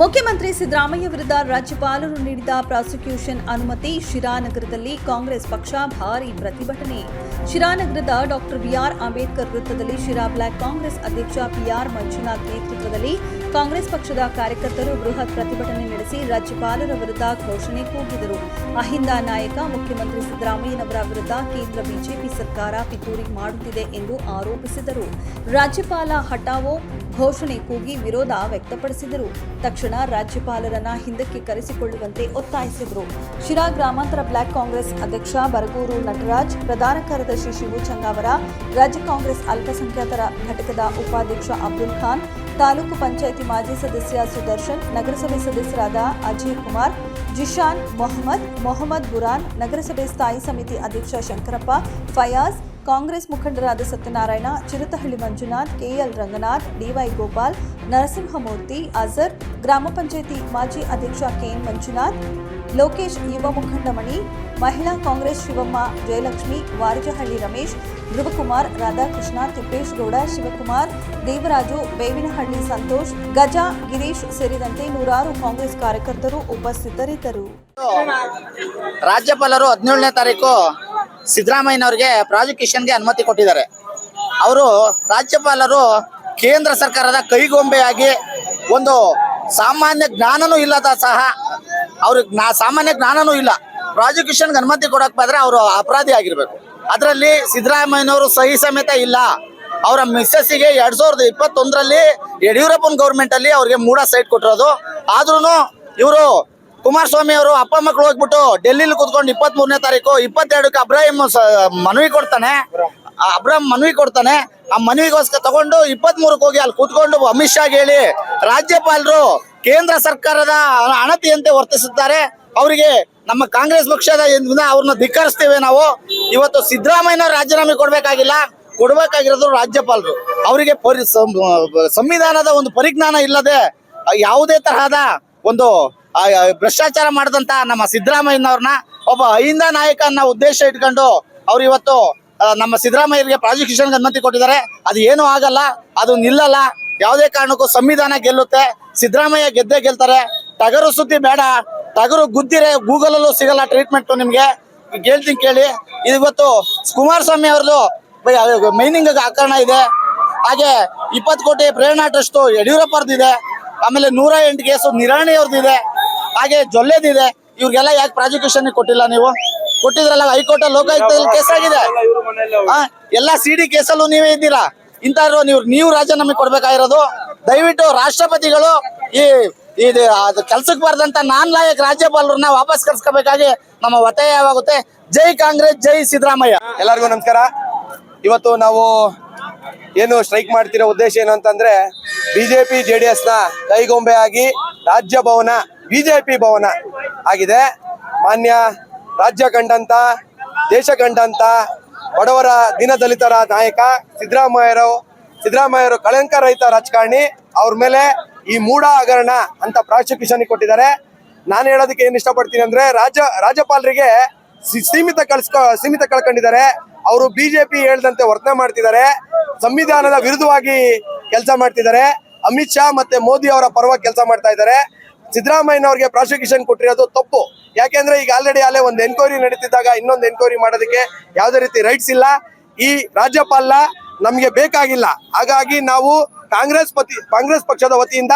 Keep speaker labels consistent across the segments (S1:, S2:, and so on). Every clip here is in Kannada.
S1: ಮುಖ್ಯಮಂತ್ರಿ ಸಿದ್ದರಾಮಯ್ಯ ವಿರುದ್ಧ ರಾಜ್ಯಪಾಲರು ನೀಡಿದ ಪ್ರಾಸಿಕ್ಯೂಷನ್ ಅನುಮತಿ ಶಿರಾನಗರದಲ್ಲಿ ಕಾಂಗ್ರೆಸ್ ಪಕ್ಷ ಭಾರೀ ಪ್ರತಿಭಟನೆ. ಶಿರಾನಗರದ ಡಾಕ್ಟರ್ ಬಿಆರ್ ಅಂಬೇಡ್ಕರ್ ವೃತ್ತದಲ್ಲಿ ಶಿರಾ ಬ್ಲಾಕ್ ಕಾಂಗ್ರೆಸ್ ಅಧ್ಯಕ್ಷ ಪಿಆರ್ ಮಂಜುನಾಥ್ ನೇತೃತ್ವದಲ್ಲಿ ಕಾಂಗ್ರೆಸ್ ಪಕ್ಷದ ಕಾರ್ಯಕರ್ತರು ಬೃಹತ್ ಪ್ರತಿಭಟನೆ ನಡೆಸಿ ರಾಜ್ಯಪಾಲರ ವಿರುದ್ಧ ಘೋಷಣೆ ಕೂಗಿದರು. ಅಹಿಂದ ನಾಯಕ ಮುಖ್ಯಮಂತ್ರಿ ಸಿದ್ದರಾಮಯ್ಯನವರ ವಿರುದ್ಧ ಕೇಂದ್ರ ಬಿಜೆಪಿ ಸರ್ಕಾರ ಪಿತೂರಿ ಮಾಡುತ್ತಿದೆ ಎಂದು ಆರೋಪಿಸಿದರು. ರಾಜ್ಯಪಾಲ ಹಟಾವೋ ಘೋಷಣೆ ಕೂಗಿ ವಿರೋಧ ವ್ಯಕ್ತಪಡಿಸಿದರು. ತಕ್ಷಣ ರಾಜ್ಯಪಾಲರನ್ನ ಹಿಂದಕ್ಕೆ ಕರೆಸಿಕೊಳ್ಳುವಂತೆ ಒತ್ತಾಯಿಸಿದರು. ಶಿರಾ ಗ್ರಾಮಾಂತರ ಬ್ಲಾಕ್ ಕಾಂಗ್ರೆಸ್ ಅಧ್ಯಕ್ಷ ಬರಗೂರು ನಟರಾಜ್, ಪ್ರಧಾನ ಕಾರ್ಯದರ್ಶಿ ಶಿವು ಚಂಗಾವರ ರಾಜ್ಯ ಕಾಂಗ್ರೆಸ್ ಅಲ್ಪಸಂಖ್ಯಾತರ ಘಟಕದ ಉಪಾಧ್ಯಕ್ಷ ಅಬ್ದುಲ್ ಖಾನ್, ತಾಲೂಕು ಪಂಚಾಯಿತಿ ಮಾಜಿ ಸದಸ್ಯ ಸುದರ್ಶನ್, ನಗರಸಭೆ ಸದಸ್ಯರಾದ ಅಜಯ್ ಕುಮಾರ್, ಜಿಶಾನ್ ಮೊಹಮ್ಮದ್ ಮೊಹಮ್ಮದ್ ಬುರಾನ್, ನಗರಸಭೆ ಸ್ಥಾಯಿ ಸಮಿತಿ ಅಧ್ಯಕ್ಷ ಶಂಕರಪ್ಪ, ಫಯಾಜ್ ಕಾಂಗ್ರೆಸ್ ಮುಖಂಡರಾದ ಸತ್ಯನಾರಾಯಣ, ಚಿರತಹಳ್ಳಿ ಮಂಜುನಾಥ್, ಕೆಎಲ್ ರಂಗನಾಥ್ ಡಿವೈ ಗೋಪಾಲ್, ನರಸಿಂಹಮೂರ್ತಿ, ಅಜರ್, ಗ್ರಾಮ ಪಂಚಾಯಿತಿ ಮಾಜಿ ಅಧ್ಯಕ್ಷ ಕೆಎನ್ ಮಂಜುನಾಥ್, ಲೋಕೇಶ್ ಯುವ ಮುಖಂಡ ಮಣಿ ಮಹಿಳಾ ಕಾಂಗ್ರೆಸ್ ಶಿವಮ್ಮ, ಜಯಲಕ್ಷ್ಮಿ, ವಾರಜಹಳ್ಳಿ ರಮೇಶ್, ಧ್ರುವಕುಮಾರ್, ರಾಧಾಕೃಷ್ಣ, ತಿಪ್ಪೇಶ್ ಗೌಡ, ಶಿವಕುಮಾರ್, ದೇವರಾಜು, ಬೇವಿನಹಳ್ಳಿ ಸಂತೋಷ್, ಗಜ, ಗಿರೀಶ್ ಸೇರಿದಂತೆ ನೂರಾರು ಕಾಂಗ್ರೆಸ್ ಕಾರ್ಯಕರ್ತರು ಉಪಸ್ಥಿತರಿದ್ದರು.
S2: ರಾಜ್ಯಪಾಲರು ಹದಿನೇಳನೇ ತಾರೀಕು ಸಿದ್ದರಾಮಯ್ಯನವರಿಗೆ ಪ್ರಾಸಿಕ್ಯೂಷನ್ಗೆ ಅನುಮತಿ ಕೊಟ್ಟಿದ್ದಾರೆ. ಅವರು ರಾಜ್ಯಪಾಲರು ಕೇಂದ್ರ ಸರ್ಕಾರದ ಕೈಗೊಂಬೆಯಾಗಿ ಒಂದು ಸಾಮಾನ್ಯ ಜ್ಞಾನನೂ ಇಲ್ಲದ ಸಹ ಅವ್ರಿಗೆ ಸಾಮಾನ್ಯ ಜ್ಞಾನನೂ ಇಲ್ಲ. ಪ್ರಾಸಿಕ್ಯೂಷನ್ಗೆ ಅನುಮತಿ ಕೊಡಕ್ ಬಂದ್ರೆ ಅವರು ಅಪರಾಧಿ ಆಗಿರ್ಬೇಕು. ಅದರಲ್ಲಿ ಸಿದ್ದರಾಮಯ್ಯನವರು ಸಹಿ ಸಮೇತ ಇಲ್ಲ. ಅವರ ಮಿಸ್ಸಸ್ಸಿಗೆ ಎರಡ್ ಸಾವಿರದ ಇಪ್ಪತ್ತೊಂದರಲ್ಲಿ ಯಡಿಯೂರಪ್ಪನ ಗೌರ್ಮೆಂಟ್ ಅಲ್ಲಿ ಅವ್ರಿಗೆ ಮೂಡ ಸೈಟ್ ಕೊಟ್ಟಿರೋದು. ಆದ್ರೂ ಇವರು ಕುಮಾರಸ್ವಾಮಿ ಅವರು ಅಪ್ಪ ಮಕ್ಕಳು ಹೋಗ್ಬಿಟ್ಟು ಡೆಲ್ಲಿಲಿ ಕುತ್ಕೊಂಡು ಇಪ್ಪತ್ತ್ ಮೂರನೇ ತಾರೀಕು, ಇಪ್ಪತ್ತೆರಡಕ್ಕೆ ಅಬ್ರಾಹಿಂ ಮನವಿ ಕೊಡ್ತಾನೆ. ಅಬ್ರಾಹಿಂ ಮನವಿ ಕೊಡ್ತಾನೆ. ಆ ಮನವಿಗೋಸ್ಕರ ತಗೊಂಡು ಇಪ್ಪತ್ತ್ ಮೂರಕ್ಕೆ ಹೋಗಿ ಅಲ್ಲಿ ಕೂತ್ಕೊಂಡು ಅಮಿತ್ ಶಾಗ್ ಹೇಳಿ, ರಾಜ್ಯಪಾಲರು ಕೇಂದ್ರ ಸರ್ಕಾರದ ಅಣತಿಯಂತೆ ವರ್ತಿಸುತ್ತಾರೆ. ಅವರಿಗೆ ನಮ್ಮ ಕಾಂಗ್ರೆಸ್ ಪಕ್ಷದ ಅವ್ರನ್ನ ಧಿಕ್ಕರಿಸ್ತೇವೆ ನಾವು. ಇವತ್ತು ಸಿದ್ದರಾಮಯ್ಯ ರಾಜೀನಾಮೆ ಕೊಡ್ಬೇಕಾಗಿಲ್ಲ, ಕೊಡ್ಬೇಕಾಗಿರೋದು ರಾಜ್ಯಪಾಲರು. ಅವರಿಗೆ ಸಂವಿಧಾನದ ಒಂದು ಪರಿಜ್ಞಾನ ಇಲ್ಲದೆ ಯಾವುದೇ ತರಹದ ಒಂದು ಭ್ರಷ್ಟಾಚಾರ ಮಾಡಿದಂತ ನಮ್ಮ ಸಿದ್ದರಾಮಯ್ಯನವ್ರನ್ನ ಒಬ್ಬ ಅಹಿಂದ ನಾಯಕನ ಉದ್ದೇಶ ಇಟ್ಕೊಂಡು ಅವ್ರು ಇವತ್ತು ನಮ್ಮ ಸಿದ್ದರಾಮಯ್ಯರಿಗೆ ಪ್ರಾಸಿಕ್ಯೂಷನ್ ಅನುಮತಿ ಕೊಟ್ಟಿದ್ದಾರೆ. ಅದು ಏನೂ ಆಗಲ್ಲ, ಅದು ನಿಲ್ಲಲ್ಲ. ಯಾವುದೇ ಕಾರಣಕ್ಕೂ ಸಂವಿಧಾನ ಗೆಲ್ಲುತ್ತೆ. ಸಿದ್ದರಾಮಯ್ಯ ಗೆದ್ದೇ ಗೆಲ್ತಾರೆ. ಟಗರು ಸುದ್ದಿ ಬೇಡ. ಟಗರು ಗುದ್ದಿರೆ ಗೂಗಲಲ್ಲೂ ಸಿಗಲ್ಲ ಟ್ರೀಟ್ಮೆಂಟ್ ನಿಮಗೆ. ಕೇಳ್ತೀನಿ ಕೇಳಿ. ಇವತ್ತು ಕುಮಾರಸ್ವಾಮಿ ಅವ್ರದ್ದು ಮೈನಿಂಗ್ ಆಕರಣ ಇದೆ. ಹಾಗೆ ಇಪ್ಪತ್ತು ಕೋಟಿ ಪ್ರೇರಣಾ ಟ್ರಸ್ಟ್ ಯಡಿಯೂರಪ್ಪರ್ದಿದೆ ಆಮೇಲೆ ನೂರ ಎಂಟು ಕೇಸು ನಿರಾಣಿ ಅವ್ರದ್ದಿದೆ. ಹಾಗೆ ಜೊಲ್ಲೆದಿದೆ. ಇವ್ರಿಗೆಲ್ಲ ಯಾಕೆ ಪ್ರಾಸಿಕ್ಯೂಷನ್ ಕೊಟ್ಟಿಲ್ಲ ನೀವು? ಕೊಟ್ಟಿದ್ರಲ್ಲ ಹೈಕೋರ್ಟ್ ಲೋಕಾಯುಕ್ತದಲ್ಲಿ ಕೇಸ್ ಆಗಿದೆ. ಆ, ಎಲ್ಲ ಸಿ ಡಿ ಕೇಸಲ್ಲೂ ನೀವೇ ಇದ್ದೀರಾ? ಇಂಥವ್ರು ನೀವು ನೀವು ರಾಜೀನಾಮೆ ಕೊಡ್ಬೇಕಾಗಿರೋದು. ದಯವಿಟ್ಟು ರಾಷ್ಟ್ರಪತಿಗಳು ಈ ಇದು ಅದು ಕೆಲ್ಸಕ್ಕೆ ಬಾರ್ದಂತ ನಾನ್ ಲಾಯಕ್ ರಾಜ್ಯಪಾಲರನ್ನ ವಾಪಸ್ ಕರ್ಸ್ಕೋಬೇಕಾಗಿ ನಮ್ಮ ಒತ್ತಾಯವಾಗುತ್ತೆ. ಜೈ ಕಾಂಗ್ರೆಸ್ ಜೈ ಸಿದ್ದರಾಮಯ್ಯ.
S3: ಎಲ್ಲರಿಗೂ ನಮಸ್ಕಾರ. ಇವತ್ತು ನಾವು ಏನು ಸ್ಟ್ರೈಕ್ ಮಾಡ್ತಿರೋ ಉದ್ದೇಶ ಏನು ಅಂತಂದ್ರೆ ಬಿಜೆಪಿ ಜೆ ಡಿ ಎಸ್ನ ಕೈಗೊಂಬೆ ಆಗಿ ರಾಜ್ಯ ಭವನ ಬಿಜೆಪಿ ಭವನ ಆಗಿದೆ. ಮಾನ್ಯ ರಾಜ್ಯ ಕಂಡಂತ ದೇಶ ಕಂಡಂತ ಬಡವರ ದೀನದಲಿತರ ನಾಯಕ ಸಿದ್ದರಾಮಯ್ಯರು ಸಿದ್ದರಾಮಯ್ಯರು ಕಳಂಕ ರಹಿತ ರಾಜಕಾರಣಿ, ಅವ್ರ ಮೇಲೆ ಈ ಮೂಢ ಹಗರಣ ಅಂತ ಪ್ರಾಸಿಕ್ಯೂಷನ್ ಕೊಟ್ಟಿದ್ದಾರೆ. ನಾನು ಹೇಳೋದಕ್ಕೆ ಏನು ಇಷ್ಟಪಡ್ತೀನಿ ಅಂದ್ರೆ ರಾಜ ರಾಜ್ಯಪಾಲರಿಗೆ ಸೀಮಿತ ಕಳ್ಸ್ಕೊ, ಸೀಮಿತ ಕಳ್ಕೊಂಡಿದ್ದಾರೆ. ಅವರು ಬಿಜೆಪಿ ಹೇಳ್ದಂತೆ ವರ್ತನೆ ಮಾಡ್ತಿದ್ದಾರೆ. ಸಂವಿಧಾನದ ವಿರುದ್ಧವಾಗಿ ಕೆಲಸ ಮಾಡ್ತಿದ್ದಾರೆ. ಅಮಿತ್ ಶಾ ಮತ್ತೆ ಮೋದಿ ಅವರ ಪರವಾಗಿ ಕೆಲಸ ಮಾಡ್ತಾ ಇದ್ದಾರೆ. ಸಿದ್ದರಾಮಯ್ಯನವ್ರಿಗೆ ಪ್ರಾಸಿಕ್ಯೂಷನ್ ಕೊಟ್ಟಿರೋದು ತಪ್ಪು. ಯಾಕೆಂದ್ರೆ ಈಗ ಆಲ್ರೆಡಿ ಅಲ್ಲೇ ಒಂದು ಎನ್ಕ್ವೈರಿ ನಡೀತಿದ್ದಾಗ ಇನ್ನೊಂದು ಎನ್ಕ್ವೈರಿ ಮಾಡೋದಕ್ಕೆ ಯಾವುದೇ ರೀತಿ ರೈಟ್ಸ್ ಇಲ್ಲ. ಈ ರಾಜ್ಯಪಾಲ ನಮಗೆ ಬೇಕಾಗಿಲ್ಲ. ಹಾಗಾಗಿ ನಾವು ಕಾಂಗ್ರೆಸ್ ಪತಿ, ಕಾಂಗ್ರೆಸ್ ಪಕ್ಷದ ವತಿಯಿಂದ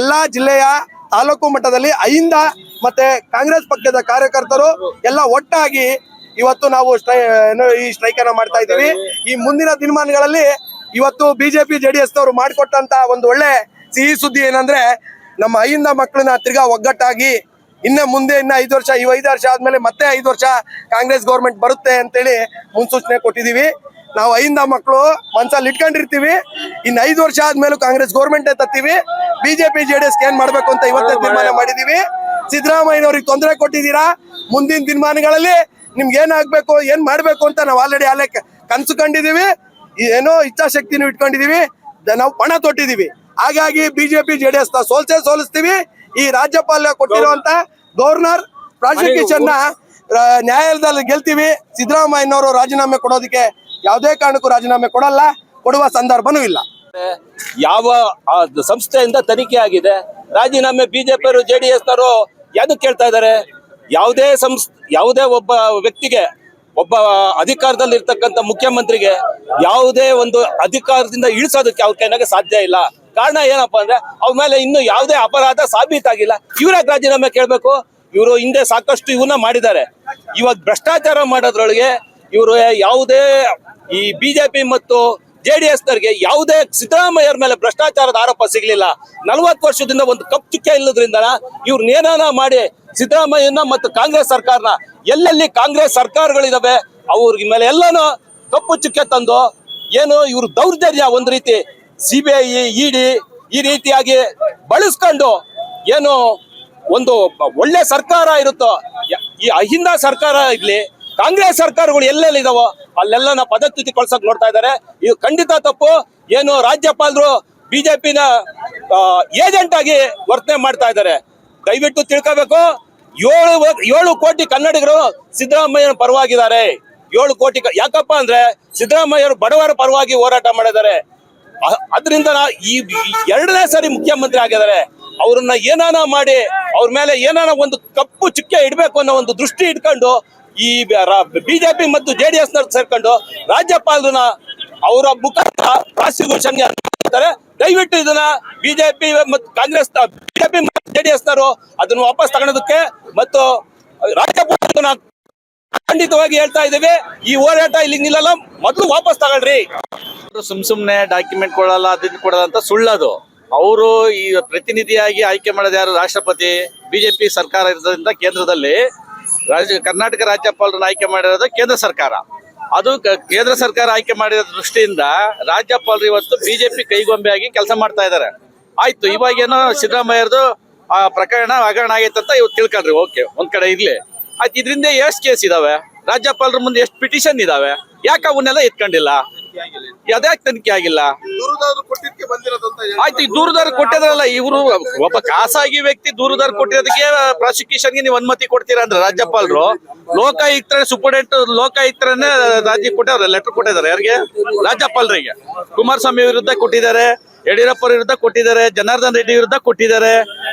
S3: ಎಲ್ಲಾ ಜಿಲ್ಲೆಯ ತಾಲೂಕು ಮಟ್ಟದಲ್ಲಿ ಐಂದ ಮತ್ತೆ ಕಾಂಗ್ರೆಸ್ ಪಕ್ಷದ ಕಾರ್ಯಕರ್ತರು ಎಲ್ಲ ಒಟ್ಟಾಗಿ ಇವತ್ತು ನಾವು ಸ್ಟ್ರೈ ಈ ಸ್ಟ್ರೈಕ್ ಅನ್ನ ಮಾಡ್ತಾ ಇದ್ದೀವಿ. ಈ ಮುಂದಿನ ದಿನಮಾನಗಳಲ್ಲಿ ಇವತ್ತು ಬಿಜೆಪಿ ಜೆಡಿಎಸ್ ನವರು ಮಾಡಿಕೊಟ್ಟಂತ ಒಂದು ಒಳ್ಳೆ ಸಿಹಿ ಸುದ್ದಿ ಏನಂದ್ರೆ ನಮ್ಮ ಅಹಿಂದ ಮಕ್ಕಳನ್ನ ತಿರ್ಗಾ ಒಗ್ಗಟ್ಟಾಗಿ ಇನ್ನ ಮುಂದೆ ಇನ್ನ ಐದು ವರ್ಷ ಈ ಐದು ವರ್ಷ ಆದ್ಮೇಲೆ ಮತ್ತೆ ಐದು ವರ್ಷ ಕಾಂಗ್ರೆಸ್ ಗೌರ್ಮೆಂಟ್ ಬರುತ್ತೆ ಅಂತೇಳಿ ಮುನ್ಸೂಚನೆ ಕೊಟ್ಟಿದೀವಿ. ನಾವು ಅಹಿಂದ ಮಕ್ಕಳು ಮನ್ಸಲ್ಲಿ ಇಟ್ಕೊಂಡಿರ್ತೀವಿ. ಇನ್ನು ಐದು ವರ್ಷ ಆದ್ಮೇಲೂ ಕಾಂಗ್ರೆಸ್ ಗೌರ್ಮೆಂಟ್ ತತ್ತೀವಿ. ಬಿಜೆಪಿ ಜೆಡಿಎಸ್ ಏನ್ ಮಾಡ್ಬೇಕು ಅಂತ ಇವತ್ತೇ ತೀರ್ಮಾನ ಮಾಡಿದೀವಿ. ಸಿದ್ದರಾಮಯ್ಯನವ್ರಿಗೆ ತೊಂದರೆ ಕೊಟ್ಟಿದ್ದೀರಾ? ಮುಂದಿನ ದಿನಮಾನಗಳಲ್ಲಿ ನಿಮ್ಗೆ ಏನಾಗ್ಬೇಕು ಏನ್ ಮಾಡ್ಬೇಕು ಅಂತ ನಾವು ಆಲ್ರೆಡಿ ಅಲ್ಲೇ ಕನ್ಸು ಕಂಡಿದೀವಿ. ಏನೋ ಇಚ್ಛಾಶಕ್ತಿನೂ ಇಟ್ಕೊಂಡಿದೀವಿ. ನಾವು ಪಣ ತೊಟ್ಟಿದೀವಿ. ಹಾಗಾಗಿ ಬಿಜೆಪಿ, ಜೆಡಿಎಸ್ನ ಸೋಲ್ಸೇ ಸೋಲಿಸ್ತೀವಿ. ಈ ರಾಜ್ಯಪಾಲ ಕೊಟ್ಟಿರುವಂತ ಗವರ್ನರ್ ಪ್ರಾಸಿಕ್ಯೂಷನ್ನ ನ್ಯಾಯಾಲಯದಲ್ಲಿ ಗೆಲ್ತೀವಿ. ಸಿದ್ದರಾಮಯ್ಯನವರು ರಾಜೀನಾಮೆ ಕೊಡೋದಕ್ಕೆ ಯಾವುದೇ ಕಾರಣಕ್ಕೂ ರಾಜೀನಾಮೆ ಕೊಡಲ್ಲ, ಕೊಡುವ ಸಂದರ್ಭನೂ ಇಲ್ಲ.
S4: ಯಾವ ಸಂಸ್ಥೆಯಿಂದ ತನಿಖೆ ಆಗಿದೆ? ರಾಜೀನಾಮೆ ಬಿಜೆಪಿಯವರು ಜೆ ಡಿ ಎಸ್ನವರು ಯಾವ್ದಕ್ಕೆ ಕೇಳ್ತಾ ಇದ್ದಾರೆ? ಯಾವುದೇ ಸಂಸ್ ಯಾವುದೇ ಒಬ್ಬ ವ್ಯಕ್ತಿಗೆ, ಒಬ್ಬ ಅಧಿಕಾರದಲ್ಲಿ ಇರ್ತಕ್ಕಂಥ ಮುಖ್ಯಮಂತ್ರಿಗೆ ಯಾವುದೇ ಒಂದು ಅಧಿಕಾರದಿಂದ ಇಳಿಸೋದಕ್ಕೆ ಅವ್ರ ಕೈನಾಗ ಸಾಧ್ಯ ಇಲ್ಲ. ಕಾರಣ ಏನಪ್ಪಾ ಅಂದ್ರೆ ಅವ್ರ ಮೇಲೆ ಇನ್ನು ಯಾವುದೇ ಅಪರಾಧ ಸಾಬೀತಾಗಿಲ್ಲ. ಇವ್ರಾಗ ರಾಜೀನಾಮೆ ಕೇಳಬೇಕು? ಇವರು ಹಿಂದೆ ಸಾಕಷ್ಟು ಇವನ್ನ ಮಾಡಿದ್ದಾರೆ. ಇವಾಗ ಭ್ರಷ್ಟಾಚಾರ ಮಾಡೋದ್ರೊಳಗೆ ಇವರು ಯಾವುದೇ ಈ ಬಿಜೆಪಿ ಮತ್ತು ಜೆ ಡಿ ಯಾವುದೇ ಸಿದ್ದರಾಮಯ್ಯರ ಮೇಲೆ ಭ್ರಷ್ಟಾಚಾರದ ಆರೋಪ ಸಿಗ್ಲಿಲ್ಲ. ನಲವತ್ತು ವರ್ಷದಿಂದ ಒಂದು ಕಪ್ ಚುಕ್ಕೆ ಇಲ್ಲದ್ರಿಂದ ಇವ್ರನ್ನ ಏನಾನ ಮಾಡಿ ಸಿದ್ದರಾಮಯ್ಯನ ಮತ್ತು ಕಾಂಗ್ರೆಸ್ ಸರ್ಕಾರನ ಎಲ್ಲೆಲ್ಲಿ ಕಾಂಗ್ರೆಸ್ ಸರ್ಕಾರಗಳಿದಾವೆ ಅವ್ರಿಗೆ ಮೇಲೆ ಎಲ್ಲಾನು ಕಪ್ಪು ಚುಕ್ಕೆ ತಂದು ಏನು ಇವ್ರ ದೌರ್ಜರ್ಯ ಒಂದ್ ರೀತಿ ಸಿ ಬಿ ಐ ಇಡಿ ಈ ರೀತಿಯಾಗಿ ಬಳಸ್ಕೊಂಡು ಏನು ಒಂದು ಒಳ್ಳೆ ಸರ್ಕಾರ ಇರುತ್ತೋ, ಈ ಅಹಿಂದ ಸರ್ಕಾರ ಇರ್ಲಿ, ಕಾಂಗ್ರೆಸ್ ಸರ್ಕಾರಗಳು ಎಲ್ಲೆಲ್ಲಿ ಇದಾವೋ ಅಲ್ಲೆಲ್ಲ ನಾ ಪದಚ್ಯುತಿ ಕೊಡ್ಸಕ್ ನೋಡ್ತಾ ಇದ್ದಾರೆ. ಇದು ಖಂಡಿತ ತಪ್ಪು. ಏನು ರಾಜ್ಯಪಾಲರು ಬಿಜೆಪಿನ ಏಜೆಂಟ್ ಆಗಿ ವರ್ತನೆ ಮಾಡ್ತಾ ಇದ್ದಾರೆ. ದಯವಿಟ್ಟು ತಿಳ್ಕೋಬೇಕು. ಏಳು ಏಳು ಕೋಟಿ ಕನ್ನಡಿಗರು ಸಿದ್ದರಾಮಯ್ಯನ ಪರವಾಗಿದ್ದಾರೆ. ಏಳು ಕೋಟಿ ಯಾಕಪ್ಪ ಅಂದ್ರೆ ಸಿದ್ದರಾಮಯ್ಯರು ಬಡವರ ಪರವಾಗಿ ಹೋರಾಟ ಮಾಡಿದ್ದಾರೆ. ಅದರಿಂದ ಈ ಎರಡನೇ ಸಾರಿ ಮುಖ್ಯಮಂತ್ರಿ ಆಗಿದ್ದಾರೆ, ಅವ್ರನ್ನ ಏನಾನ ಮಾಡಿ, ಅವ್ರ ಮೇಲೆ ಏನಾನ ಒಂದು ಕಪ್ಪು ಚುಕ್ಕೆ ಇಡಬೇಕು ಅನ್ನೋ ಒಂದು ದೃಷ್ಟಿ ಇಟ್ಕೊಂಡು ಈ ಬಿಜೆಪಿ ಮತ್ತು ಜೆ ಡಿ ಎಸ್ ಸೇರ್ಕೊಂಡು ರಾಜ್ಯಪಾಲರನ್ನ ಅವರ ಮುಖಾಂತರ ಪ್ರಾಸಿಕ್ಯೂಷನ್ಗೆ ದಯವಿಟ್ಟು ಇದನ್ನ ಬಿಜೆಪಿ ಮತ್ತು ಕಾಂಗ್ರೆಸ್ ಬಿಜೆಪಿ ಮತ್ತು ಜೆ ಡಿ ಎಸ್ ನವರು ಅದನ್ನು ವಾಪಸ್ ತಗೊಳೋದಕ್ಕೆ ಮತ್ತು ರಾಜ್ಯಪಾಲರನ್ನ ಖಂಡಿತವಾಗಿ ಹೇಳ್ತಾ ಇದ್ದೀವಿ. ಈ ಹೋರಾಟ ಇಲ್ಲಿ ನಿಲ್ಲಲ್ಲ, ಮೊದಲು ವಾಪಸ್ ತಗೊಳ್ರಿ.
S5: ಅವ್ರು ಸುಮ್ ಸುಮ್ನೆ ಡಾಕ್ಯುಮೆಂಟ್ ಕೊಡಲ್ಲ ಅದನ್ನ ಕೊಡಲ್ಲ ಅಂತ ಸುಳ್ಳದು. ಅವರು ಈ ಪ್ರತಿನಿಧಿಯಾಗಿ ಆಯ್ಕೆ ಮಾಡೋದು ಯಾರು? ರಾಷ್ಟ್ರಪತಿ, ಬಿಜೆಪಿ ಸರ್ಕಾರ ಇರೋದ್ರಿಂದ ಕೇಂದ್ರದಲ್ಲಿ ರಾಜ್ಯ, ಕರ್ನಾಟಕ ರಾಜ್ಯಪಾಲರನ್ನ ಆಯ್ಕೆ ಮಾಡಿರೋದು ಕೇಂದ್ರ ಸರ್ಕಾರ. ಅದು ಕೇಂದ್ರ ಸರ್ಕಾರ ಆಯ್ಕೆ ಮಾಡಿರೋ ದೃಷ್ಟಿಯಿಂದ ರಾಜ್ಯಪಾಲರು ಇವತ್ತು ಬಿಜೆಪಿ ಕೈಗೊಂಬೆಯಾಗಿ ಕೆಲಸ ಮಾಡ್ತಾ ಇದ್ದಾರೆ ಆಯ್ತು, ಇವಾಗೇನೋ ಸಿದ್ದರಾಮಯ್ಯರದು ಆ ಪ್ರಕರಣ ಹಗರಣ ಆಗೈತೆ ಅಂತ ಇವತ್ತು ತಿಳ್ಕೊಂಡ್ರಿ. ಓಕೆ, ಒಂದ್ ಕಡೆ ಇರ್ಲಿ. ಆಯ್ತು, ಇದರಿಂದ ಎಷ್ಟು ಕೇಸ್ ಇದಾವೆ? ರಾಜ್ಯಪಾಲರ ಮುಂದೆ ಎಷ್ಟು ಪಿಟಿಷನ್ ಇದಾವೆ? ಯಾಕೆ ಅವನ್ನೆಲ್ಲ ಎತ್ಕೊಂಡಿಲ್ಲ? ಅದ್ಯಾಕೆ ತನಿಖೆ ಆಗಿಲ್ಲ? ಆಯ್ತು ಈ ದೂರದಾರ ಕೊಟ್ಟಿದ್ರಲ್ಲ ಇವರು ಒಬ್ಬ ಖಾಸಗಿ ವ್ಯಕ್ತಿ ದೂರದಾರ ಕೊಟ್ಟಿರೋದಕ್ಕೆ ಪ್ರಾಸಿಕ್ಯೂಷನ್ಗೆ ನೀವು ಅನುಮತಿ ಕೊಡ್ತೀರಾ ಅಂದ್ರೆ ರಾಜ್ಯಪಾಲರು? ಲೋಕಾಯುಕ್ತರ ಸುಪರ್ಡೆಂಟ್ ಲೋಕಾಯುಕ್ತರನ್ನೇ ರಾಜ್ಯ ಕೊಟ್ಟಿದ್ದಾರೆ ಲೆಟರ್ ಕೊಟ್ಟಿದ್ದಾರೆ ಯಾರಿಗೆ? ರಾಜ್ಯಪಾಲರಿಗೆ. ಕುಮಾರಸ್ವಾಮಿ ವಿರುದ್ಧ ಕೊಟ್ಟಿದ್ದಾರೆ ಯಡಿಯೂರಪ್ಪ ವಿರುದ್ಧ ಕೊಟ್ಟಿದ್ದಾರೆ ಜನಾರ್ದನ್ ರೆಡ್ಡಿ ವಿರುದ್ಧ ಕೊಟ್ಟಿದ್ದಾರೆ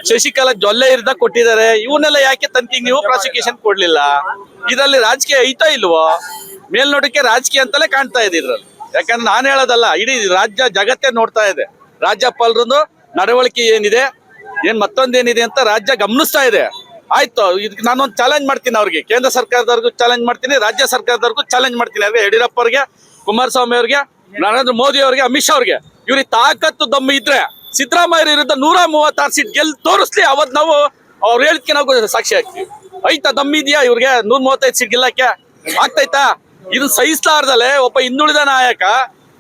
S5: ಶಶಿಕಲಾ ಜೊಲ್ಲೆ ವಿರುದ್ಧ ಕೊಟ್ಟಿದ್ದಾರೆ. ಇವನ್ನೆಲ್ಲ ಯಾಕೆ ತನಿಖೆಗೆ ನೀವು ಪ್ರಾಸಿಕ್ಯೂಷನ್ ಕೊಡ್ಲಿಲ್ಲ? ಇದರಲ್ಲಿ ರಾಜಕೀಯ ಐತಾ ಇಲ್ವೋ? ಮೇಲ್ನೋಟಕ್ಕೆ ರಾಜಕೀಯ ಅಂತಲೇ ಕಾಣ್ತಾ ಇದೆ ಇದ್ರಲ್ಲಿ. ಯಾಕಂದ್ರೆ ನಾನು ಹೇಳೋದಲ್ಲ, ಇಡೀ ರಾಜ್ಯ ಜಗತ್ತೇ ನೋಡ್ತಾ ಇದೆ. ರಾಜ್ಯಪಾಲರನ್ನು ನಡವಳಿಕೆ ಏನಿದೆ, ಏನ್ ಮತ್ತೊಂದೇನಿದೆ ಅಂತ ರಾಜ್ಯ ಗಮನಿಸ್ತಾ ಇದೆ. ಆಯ್ತು ಇದಕ್ಕೆ ನಾನೊಂದು ಚಾಲೆಂಜ್ ಮಾಡ್ತೀನಿ ಅವ್ರಿಗೆ. ಕೇಂದ್ರ ಸರ್ಕಾರದವ್ರಿಗೂ ಚಾಲೆಂಜ್ ಮಾಡ್ತೀನಿ, ರಾಜ್ಯ ಸರ್ಕಾರದವ್ರಿಗೂ ಚಾಲೆಂಜ್ ಮಾಡ್ತೀನಿ. ಅದೇ ಯಡಿಯೂರಪ್ಪ ಅವ್ರಿಗೆ, ಕುಮಾರಸ್ವಾಮಿ ಅವ್ರಿಗೆ, ನರೇಂದ್ರ ಮೋದಿ ಅವ್ರಿಗೆ, ಅಮಿತ್ ಶಾ ಅವ್ರಿಗೆ. ಇವ್ರಿಗೆ ತಾಕತ್ತು ದಮ್ಮ ಇದ್ರೆ, ಸಿದ್ದರಾಮಯ್ಯ ವಿರುದ್ಧ ನೂರ ಮೂವತ್ತಾರು ಸೀಟ್ ಗೆಲ್ ತೋರಿಸ್ಲಿ ಅವತ್ತು ನಾವು ಅವ್ರು ಹೇಳಿದ್ಕೆ ನಾವು ಸಾಕ್ಷಿ ಆಗ್ತೀವಿ. ಐತಾ ದಮ್ಮಿದ್ಯಾ ಇವ್ರಿಗೆ? ನೂರ ಮೂವತ್ತೈದು ಸೀಟ್ ಗೆಲ್ಲಕ್ಕೆ? ಆಗ್ತೈತಾ? ಇದು ಸಹಿಸಲಾರ್ದಲೆ ಒಬ್ಬ ಹಿಂದುಳಿದ ನಾಯಕ,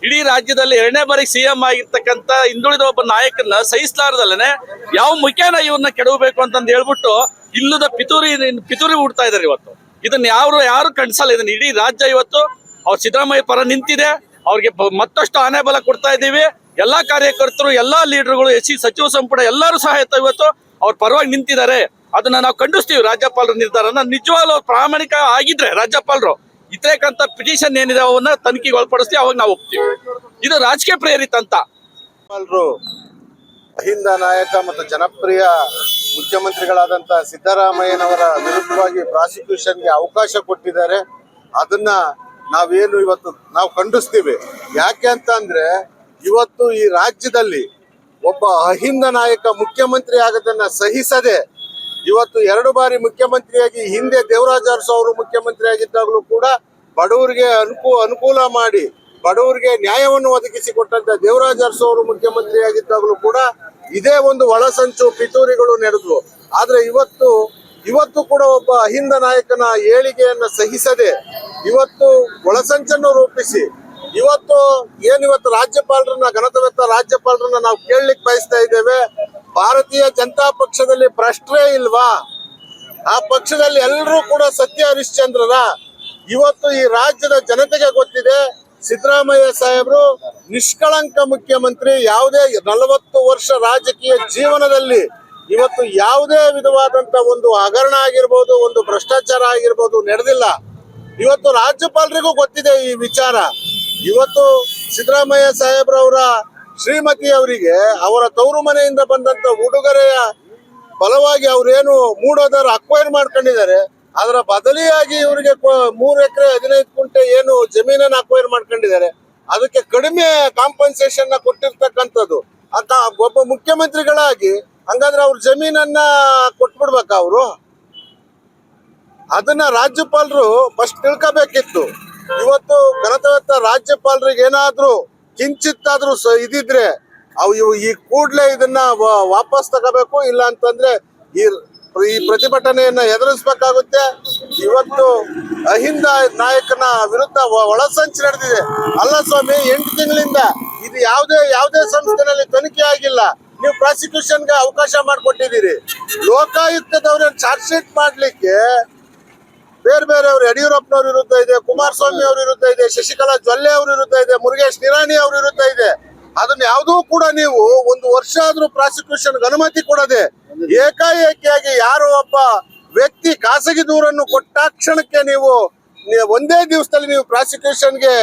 S5: ಇಡೀ ರಾಜ್ಯದಲ್ಲಿ ಎರಡನೇ ಬಾರಿ ಸಿಎಂ ಆಗಿರ್ತಕ್ಕಂತ ಹಿಂದುಳಿದ ಒಬ್ಬ ನಾಯಕನ ಸಹಿಸಲಾರ್ದಲ್ಲೇ ಯಾವ ಮುಖ್ಯನ ಇವ್ರನ್ನ ಕೆಡವಬೇಕು ಅಂತಂದು ಹೇಳ್ಬಿಟ್ಟು ಇಲ್ಲದ ಪಿತೂರಿ ಪಿತೂರಿ ಹುಡ್ತಾ ಇದಾರೆ ಇವತ್ತು. ಇದನ್ನ ಯಾರು ಯಾರು ಕಣ್ಸಲ್ಲ. ಇದನ್ನ ಇಡೀ ರಾಜ್ಯ ಇವತ್ತು ಅವ್ರು ಸಿದ್ದರಾಮಯ್ಯ ಪರ ನಿಂತಿದೆ. ಅವ್ರಿಗೆ ಮತ್ತಷ್ಟು ಆನೆ ಬಲ ಕೊಡ್ತಾ ಇದ್ದೀವಿ. ಎಲ್ಲಾ ಕಾರ್ಯಕರ್ತರು, ಎಲ್ಲಾ ಲೀಡರ್ಗಳು ಎಸ್ ಸಿ ಸಚಿವ ಸಂಪುಟ ಎಲ್ಲರೂ ಸಹ ಇವತ್ತು ಅವ್ರ ಪರವಾಗಿ ನಿಂತಿದ್ದಾರೆ. ಅದನ್ನ ನಾವು ಖಂಡಿಸ್ತೀವಿ. ರಾಜ್ಯಪಾಲರ ನಿರ್ಧಾರನ ನಿಜವಾಗ್ಲೂ ಪ್ರಾಮಾಣಿಕ ಆಗಿದ್ರೆ, ರಾಜ್ಯಪಾಲರು. ಇತರೇಕಂತ ಪಿಟಿಷನ್ ಏನಿದೆ ಅವನ್ನ ತನಿಖೆಗೆ ಒಳಪಡಿಸ್ತೀವಿ ಅವಾಗ ನಾವು ಹೋಗ್ತೀವಿ ಇದು ರಾಜಕೀಯ ಪ್ರೇರಿತ ಅಂತ.
S6: ಅಹಿಂದ ನಾಯಕ ಮತ್ತು ಜನಪ್ರಿಯ ಮುಖ್ಯಮಂತ್ರಿಗಳಾದಂತ ಸಿದ್ದರಾಮಯ್ಯನವರ ವಿರುದ್ಧವಾಗಿ ಪ್ರಾಸಿಕ್ಯೂಷನ್ಗೆ ಅವಕಾಶ ಕೊಟ್ಟಿದ್ದಾರೆ. ಅದನ್ನ ನಾವೇನು ಇವತ್ತು ನಾವು ಖಂಡಿಸ್ತೀವಿ. ಯಾಕೆ ಅಂತ ಅಂದ್ರೆ, ಇವತ್ತು ಈ ರಾಜ್ಯದಲ್ಲಿ ಒಬ್ಬ ಅಹಿಂದ ನಾಯಕ ಮುಖ್ಯಮಂತ್ರಿ ಆಗೋದನ್ನ ಸಹಿಸದೆ ಇವತ್ತು ಎರಡು ಬಾರಿ ಮುಖ್ಯಮಂತ್ರಿಯಾಗಿ ಹಿಂದೆ ದೇವರಾಜ ಅರಸು ಅವರು ಮುಖ್ಯಮಂತ್ರಿ ಆಗಿದ್ದಾಗಲೂ ಕೂಡ ಬಡವರಿಗೆ ಅನುಕೂ, ಅನುಕೂಲ ಮಾಡಿ ಬಡವರಿಗೆ ನ್ಯಾಯವನ್ನು ಒದಗಿಸಿ ಕೊಟ್ಟಂತ ದೇವರಾಜ ಅರಸು ಅವರು ಮುಖ್ಯಮಂತ್ರಿ ಆಗಿದ್ದಾಗಲೂ ಕೂಡ ಇದೇ ಒಂದು ಒಳಸಂಚು ಪಿತೂರಿಗಳು ನಡೆದವು ಆದ್ರೆ ಇವತ್ತು ಇವತ್ತು ಕೂಡ ಒಬ್ಬ ಅಹಿಂದ ನಾಯಕನ ಏಳಿಗೆಯನ್ನ ಸಹಿಸದೆ, ಇವತ್ತು ಒಳಸಂಚನ್ನು ರೂಪಿಸಿ ಇವತ್ತು ಏನಿವತ್ತು ರಾಜ್ಯಪಾಲರನ್ನ ಘನತವೆತ್ತ ರಾಜ್ಯಪಾಲರನ್ನ ನಾವು ಕೇಳಲಿಕ್ಕೆ ಬಯಸ್ತಾ ಇದ್ದೇವೆ? ಭಾರತೀಯ ಜನತಾ ಪಕ್ಷದಲ್ಲಿ ಭ್ರಷ್ಟರೇ ಇಲ್ವಾ? ಆ ಪಕ್ಷದಲ್ಲಿ ಎಲ್ಲರೂ ಕೂಡ ಸತ್ಯ ಹರಿಶ್ಚಂದ್ರರ. ಇವತ್ತು ಈ ರಾಜ್ಯದ ಜನತೆಗೆ ಗೊತ್ತಿದೆ, ಸಿದ್ದರಾಮಯ್ಯ ಸಾಹೇಬರು ನಿಷ್ಕಳಂಕ ಮುಖ್ಯಮಂತ್ರಿ, ಯಾವುದೇ ನಲವತ್ತು ವರ್ಷ ರಾಜಕೀಯ ಜೀವನದಲ್ಲಿ ಇವತ್ತು ಯಾವುದೇ ವಿಧವಾದಂತ ಒಂದು ಹಗರಣ ಆಗಿರ್ಬೋದು, ಒಂದು ಭ್ರಷ್ಟಾಚಾರ ಆಗಿರ್ಬೋದು ನಡೆದಿಲ್ಲ. ಇವತ್ತು ರಾಜ್ಯಪಾಲರಿಗೂ ಗೊತ್ತಿದೆ ಈ ವಿಚಾರ. ಇವತ್ತು ಸಿದ್ದರಾಮಯ್ಯ ಸಾಹೇಬ್ರವರ ಶ್ರೀಮತಿ ಅವರಿಗೆ ಅವರ ತವರು ಮನೆಯಿಂದ ಬಂದಂತ ಉಡುಗೊರೆಯ ಫಲವಾಗಿ ಅವ್ರೇನು ಮೂಡೋದರ ಅಕ್ವೈರ್ ಮಾಡ್ಕೊಂಡಿದ್ದಾರೆ. ಅದರ ಬದಲಿಯಾಗಿ ಇವರಿಗೆ ಮೂರು ಎಕರೆ ಹದಿನೈದು ಕುಂಟೆ ಏನು ಜಮೀನನ್ನ ಅಕ್ವೈರ್ ಮಾಡ್ಕೊಂಡಿದ್ದಾರೆ. ಅದಕ್ಕೆ ಕಡಿಮೆ ಕಾಂಪನ್ಸೇಷನ್ನ ಕೊಟ್ಟಿರ್ತಕ್ಕಂಥದ್ದು. ಅಂತ ಒಬ್ಬ ಮುಖ್ಯಮಂತ್ರಿಗಳಾಗಿ ಹಂಗಾದ್ರೆ ಅವ್ರ ಜಮೀನನ್ನ ಕೊಟ್ಬಿಡ್ಬೇಕ ಅವರು? ಅದನ್ನ ರಾಜ್ಯಪಾಲರು ಫಸ್ಟ್ ತಿಳ್ಕೋಬೇಕಿತ್ತು. ಇವತ್ತು ಘನತವತ್ತ ರಾಜ್ಯಪಾಲರಿಗೆ ಏನಾದ್ರೂ ಕಿಂಚಿತ್ತಾದ್ರೂ ಇದಿದ್ರೆ ಅವು ಇವು ಈ ಕೂಡ್ಲೆ ಇದನ್ನ ವಾಪಸ್ ತಗೋಬೇಕು, ಇಲ್ಲ ಅಂತಂದ್ರೆ ಈ ಈ ಪ್ರತಿಭಟನೆಯನ್ನ ಎದುರಿಸ್ಬೇಕಾಗುತ್ತೆ. ಇವತ್ತು ಅಹಿಂದ ನಾಯಕನ ವಿರುದ್ಧ ಒಳಸಂಚು ನಡೆದಿದೆ. ಅಲ್ಲ ಸ್ವಾಮಿ, ಎಂಟು ತಿಂಗಳಿಂದ ಇದು ಯಾವುದೇ ಯಾವುದೇ ಸಂಸ್ಥೆನಲ್ಲಿ ತನಿಖೆ ಆಗಿಲ್ಲ. ನೀವು ಪ್ರಾಸಿಕ್ಯೂಷನ್ಗೆ ಅವಕಾಶ ಮಾಡಿಕೊಟ್ಟಿದ್ದೀರಿ. ಲೋಕಾಯುಕ್ತದವ್ರ ಚಾರ್ಜ್ ಶೀಟ್ ಮಾಡ್ಲಿಕ್ಕೆ ಬೇರೆ ಬೇರೆ ಅವರು ಯಡಿಯೂರಪ್ಪನವ್ರ ವಿರುದ್ಧ ಇದೆ, ಕುಮಾರಸ್ವಾಮಿ ಅವ್ರ ವಿರುದ್ಧ ಇದೆ, ಶಶಿಕಲಾ ಜೊಲ್ಲೆ ಅವ್ರ ವಿರುದ್ಧ ಇದೆ, ಮುರುಗೇಶ್ ನಿರಾಣಿ ಅವ್ರ ವಿರುದ್ಧ ಇದೆ. ಅದನ್ನ ಯಾವುದೂ ಕೂಡ ನೀವು ಒಂದು ವರ್ಷ ಆದ್ರೂ ಪ್ರಾಸಿಕ್ಯೂಷನ್ ಅನುಮತಿ ಕೊಡದೆ ಏಕಾಏಕಿಯಾಗಿ ಯಾರೋ ಒಬ್ಬ ವ್ಯಕ್ತಿ ಖಾಸಗಿ ದೂರನ್ನು ಕೊಟ್ಟಾಕ್ಷಣಕ್ಕೆ ನೀವು ಒಂದೇ ದಿವಸದಲ್ಲಿ ನೀವು ಪ್ರಾಸಿಕ್ಯೂಷನ್ಗೆ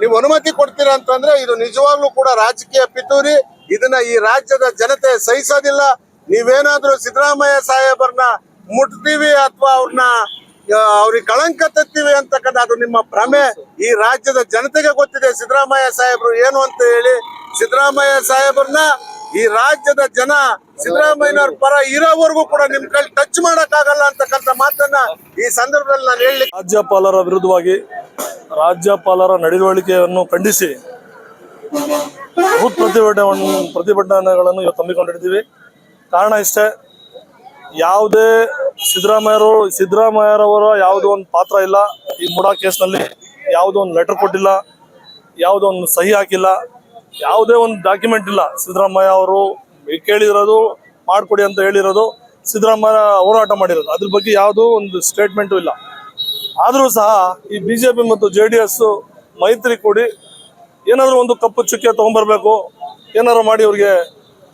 S6: ನೀವು ಅನುಮತಿ ಕೊಡ್ತೀರಾ ಅಂತಂದ್ರೆ ಇದು ನಿಜವಾಗ್ಲೂ ಕೂಡ ರಾಜಕೀಯ ಪಿತೂರಿ. ಇದನ್ನ ಈ ರಾಜ್ಯದ ಜನತೆ ಸಹಿಸೋದಿಲ್ಲ. ನೀವೇನಾದ್ರೂ ಸಿದ್ದರಾಮಯ್ಯ ಸಾಹೇಬರನ್ನ ಮುಟ್ತೀವಿ ಅಥವಾ ಅವ್ರನ್ನ ಅವ್ರಿಗೆ ಕಳಂಕ ತತ್ತೀವಿ ಅಂತಕ್ಕಂಥ ಅದು ನಿಮ್ಮ ಭ್ರಮೆ. ಈ ರಾಜ್ಯದ ಜನತೆಗೆ ಗೊತ್ತಿದೆ ಸಿದ್ದರಾಮಯ್ಯ ಸಾಹೇಬ್ರು ಏನು ಅಂತ ಹೇಳಿ. ಸಿದ್ದರಾಮಯ್ಯ ಸಾಹೇಬ್ರನ್ನ ಈ ರಾಜ್ಯದ ಜನ ಸಿದ್ದರಾಮಯ್ಯನವ್ರ ಪರ ಇರೋವರೆಗೂ ಕೂಡ ನಿಮ್ ಕೈ ಟಚ್ ಮಾಡಕ್ ಆಗಲ್ಲ ಅಂತಕ್ಕಂಥ ಮಾತನ್ನ ಈ ಸಂದರ್ಭದಲ್ಲಿ ನಾನು ಹೇಳಿ
S7: ರಾಜ್ಯಪಾಲರ ವಿರುದ್ಧವಾಗಿ ರಾಜ್ಯಪಾಲರ ನಡವಳಿಕೆಯನ್ನು ಖಂಡಿಸಿ ಬೃಹತ್ ಪ್ರತಿಭಟನೆ ಪ್ರತಿಭಟನೆಗಳನ್ನು ಇವತ್ತು ಹಮ್ಮಿಕೊಂಡಿದ್ದೀವಿ. ಕಾರಣ ಇಷ್ಟೇ ಯಾವುದೇ ಸಿದ್ದರಾಮಯ್ಯರು, ಸಿದ್ದರಾಮಯ್ಯರವರ ಯಾವುದೋ ಒಂದು ಪಾತ್ರ ಇಲ್ಲ. ಈ ಮುಡಾ ಕೇಸ್ನಲ್ಲಿ ಯಾವುದೋ ಒಂದು ಲೆಟರ್ ಕೊಟ್ಟಿಲ್ಲ, ಯಾವುದೋ ಒಂದು ಸಹಿ ಹಾಕಿಲ್ಲ, ಯಾವುದೇ ಒಂದು ಡಾಕ್ಯುಮೆಂಟ್ ಇಲ್ಲ. ಸಿದ್ದರಾಮಯ್ಯ ಅವರು ಕೇಳಿರೋದು ಮಾಡಿಕೊಡಿ ಅಂತ ಹೇಳಿರೋದು ಸಿದ್ದರಾಮಯ್ಯ ಹೋರಾಟ ಮಾಡಿರೋದು. ಅದ್ರ ಬಗ್ಗೆ ಯಾವುದೂ ಒಂದು ಸ್ಟೇಟ್ಮೆಂಟು ಇಲ್ಲ. ಆದರೂ ಸಹ ಈ ಬಿಜೆಪಿ ಮತ್ತು ಜೆ ಡಿ ಎಸ್ ಮೈತ್ರಿ ಕೂಡಿ ಏನಾದರೂ ಒಂದು ಕಪ್ಪು ಚುಕ್ಕೆ ತೊಗೊಂಬರ್ಬೇಕು ಏನಾದ್ರು ಮಾಡಿ ಅವ್ರಿಗೆ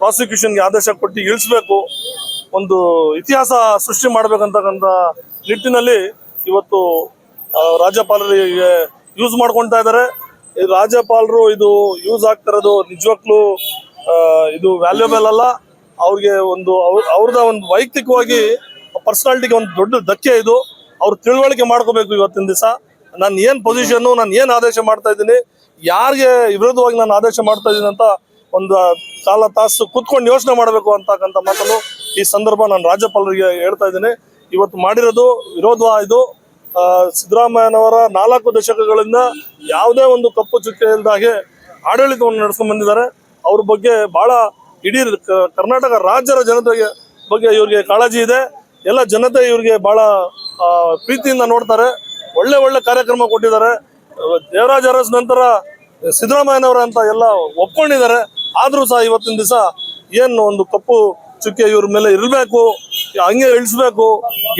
S7: ಪ್ರಾಸಿಕ್ಯೂಷನ್ಗೆ ಆದೇಶ ಕೊಟ್ಟು ಇಳಿಸ್ಬೇಕು ಒಂದು ಇತಿಹಾಸ ಸೃಷ್ಟಿ ಮಾಡ್ಬೇಕಂತಕ್ಕಂಥ ನಿಟ್ಟಿನಲ್ಲಿ ಇವತ್ತು ರಾಜ್ಯಪಾಲರು ರಾಜ್ಯಪಾಲರಿಗೆ ಯೂಸ್ ಮಾಡ್ಕೊಳ್ತಾ ಇದ್ದಾರೆ. ರಾಜ್ಯಪಾಲರು ಇದು ಯೂಸ್ ಆಗ್ತಿರೋದು ನಿಜವಾಗ್ಲೂ ಇದು ವ್ಯಾಲ್ಯೂಬಲ್ ಅಲ್ಲ. ಅವ್ರಿಗೆ ಒಂದು, ಅವ್ರ- ಅವ್ರದ ಒಂದು ವೈಯಕ್ತಿಕವಾಗಿ ಪರ್ಸನಾಲಿಟಿಗೆ ಒಂದು ದೊಡ್ಡ ಧಕ್ಕೆ ಇದು. ಅವ್ರು ತಿಳುವಳಿಕೆ ಮಾಡ್ಕೋಬೇಕು ಇವತ್ತಿನ ದಿವಸ. ನಾನು ಏನು ಪೊಸಿಷನ್ನು ನಾನು ಏನು ಆದೇಶ ಮಾಡ್ತಾ ಇದ್ದೀನಿ, ಯಾರಿಗೆ ವಿರೋಧವಾಗಿ ನಾನು ಆದೇಶ ಮಾಡ್ತಾ ಇದ್ದೀನಿ ಅಂತ ಒಂದು ಕಾಲ ತಾಸು ಕೂತ್ಕೊಂಡು ಯೋಚನೆ ಮಾಡಬೇಕು ಅಂತಕ್ಕಂಥ ಮಾತನ್ನು ಈ ಸಂದರ್ಭ ನಾನು ರಾಜ್ಯಪಾಲರಿಗೆ ಹೇಳ್ತಾ ಇದ್ದೀನಿ. ಇವತ್ತು ಮಾಡಿರೋದು ವಿರೋಧ ಇದು ಸಿದ್ದರಾಮಯ್ಯನವರ ನಾಲ್ಕು ದಶಕಗಳಿಂದ ಯಾವುದೇ ಒಂದು ಕಪ್ಪು ಚುಕ್ಕೆ ಇಲ್ಲದ ಹಾಗೆ ಆಡಳಿತವನ್ನು ನಡೆಸ್ಕೊಂಡು ಬಂದಿದ್ದಾರೆ. ಅವ್ರ ಬಗ್ಗೆ ಬಹಳ ಇಡೀ ಕರ್ನಾಟಕ ರಾಜ್ಯದ ಜನತೆಗೆ ಬಗ್ಗೆ ಇವ್ರಿಗೆ ಕಾಳಜಿ ಇದೆ. ಎಲ್ಲ ಜನತೆ ಇವ್ರಿಗೆ ಬಹಳ ಪ್ರೀತಿಯಿಂದ ನೋಡ್ತಾರೆ. ಒಳ್ಳೆ ಒಳ್ಳೆ ಕಾರ್ಯಕ್ರಮ ಕೊಟ್ಟಿದ್ದಾರೆ. ದೇವರಾಜ ಅರಸ್ ನಂತರ ಸಿದ್ದರಾಮಯ್ಯನವರ ಅಂತ ಎಲ್ಲ ಒಪ್ಕೊಂಡಿದ್ದಾರೆ. ಆದರೂ ಸಹ ಇವತ್ತಿನ ದಿವಸ ಏನು ಒಂದು ಕಪ್ಪು ಚುಕ್ಕೆ ಇವ್ರ ಮೇಲೆ ಇರಬೇಕು, ಹಂಗೆ ಇಳಿಸ್ಬೇಕು,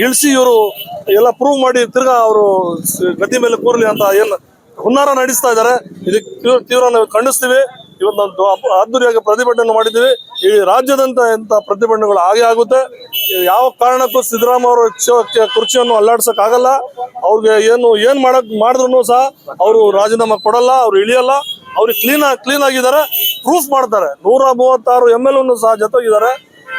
S7: ಇಳಿಸಿ ಇವರು ಎಲ್ಲ ಪ್ರೂವ್ ಮಾಡಿ ತಿರ್ಗಾ ಅವರು ಗದ್ದೆ ಮೇಲೆ ಕೂರ್ಲಿ ಅಂತ ಏನು ಹುನ್ನಾರ ನಡೆಸ್ತಾ ಇದ್ದಾರೆ ಇದಕ್ಕೆ ತೀವ್ರ ನಾವು ಖಂಡಿಸ್ತೀವಿ. ಇವತ್ತು ಅದ್ದೂರಿಯಾಗಿ ಪ್ರತಿಭಟನೆ ಮಾಡಿದ್ದೀವಿ. ಈ ರಾಜ್ಯದಂತ ಎಂತ ಪ್ರತಿಭಟನೆಗಳು ಆಗೇ ಆಗುತ್ತೆ. ಯಾವ ಕಾರಣಕ್ಕೂ ಸಿದ್ದರಾಮಯ್ಯ ಅವರು ಕುರ್ಚಿಯನ್ನು ಅಲ್ಲಾಡ್ಸೋಕ್ಕಾಗಲ್ಲ. ಅವ್ರಿಗೆ ಏನು ಏನು ಮಾಡಕ್ ಮಾಡಿದ್ರು ಸಹ ಅವರು ರಾಜೀನಾಮೆ ಕೊಡಲ್ಲ, ಅವ್ರು ಇಳಿಯಲ್ಲ. ಅವ್ರಿಗೆ ಕ್ಲೀನ್ ಕ್ಲೀನ್ ಆಗಿದ್ದಾರೆ. ಪ್ರೂಫ್ ಮಾಡ್ತಾರೆ. ನೂರ ಮೂವತ್ತಾರು ಎಂ ಎಲ್ ಸಹ ಜೊತೆಗಿದ್ದಾರೆ.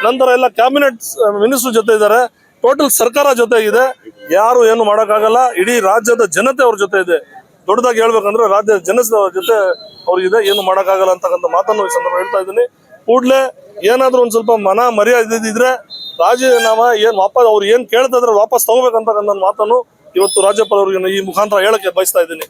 S7: ನಂತರ ಎಲ್ಲ ಕ್ಯಾಬಿನೆಟ್ ಮಿನಿಸ್ಟರ್ ಜೊತೆ ಇದ್ದಾರೆ. ಟೋಟಲ್ ಸರ್ಕಾರ ಜೊತೆ ಇದೆ. ಯಾರು ಏನು ಮಾಡೋಕ್ಕಾಗಲ್ಲ. ಇಡೀ ರಾಜ್ಯದ ಜನತೆ ಅವ್ರ ಜೊತೆ ಇದೆ. ದೊಡ್ಡದಾಗಿ ಹೇಳ್ಬೇಕಂದ್ರೆ ರಾಜ್ಯದ ಜನ ಜೊತೆ ಅವ್ರಿಗಿದೆ ಏನು ಮಾಡೋಕ್ಕಾಗಲ್ಲ ಅಂತಕ್ಕಂಥ ಮಾತನ್ನು ಈ ಸಂದರ್ಭ ಹೇಳ್ತಾ ಇದ್ದೀನಿ. ಕೂಡಲೇ ಏನಾದರೂ ಒಂದು ಸ್ವಲ್ಪ ಮನ ಮರ್ಯಾದೆ ಇದ್ರೆ ಏನು ವಾಪಸ್ ಅವ್ರು ಏನು ಕೇಳ್ತಾ ಇದ್ರೆ ವಾಪಸ್ ತಗೋಬೇಕಂತಕ್ಕಂಥ ಮಾತನ್ನು ಇವತ್ತು ರಾಜ್ಯಪಾಲ ಅವರಿಗೆ ಈ ಮುಖಾಂತರ ಹೇಳಕ್ಕೆ ಬಯಸ್ತಾ ಇದ್ದೀನಿ.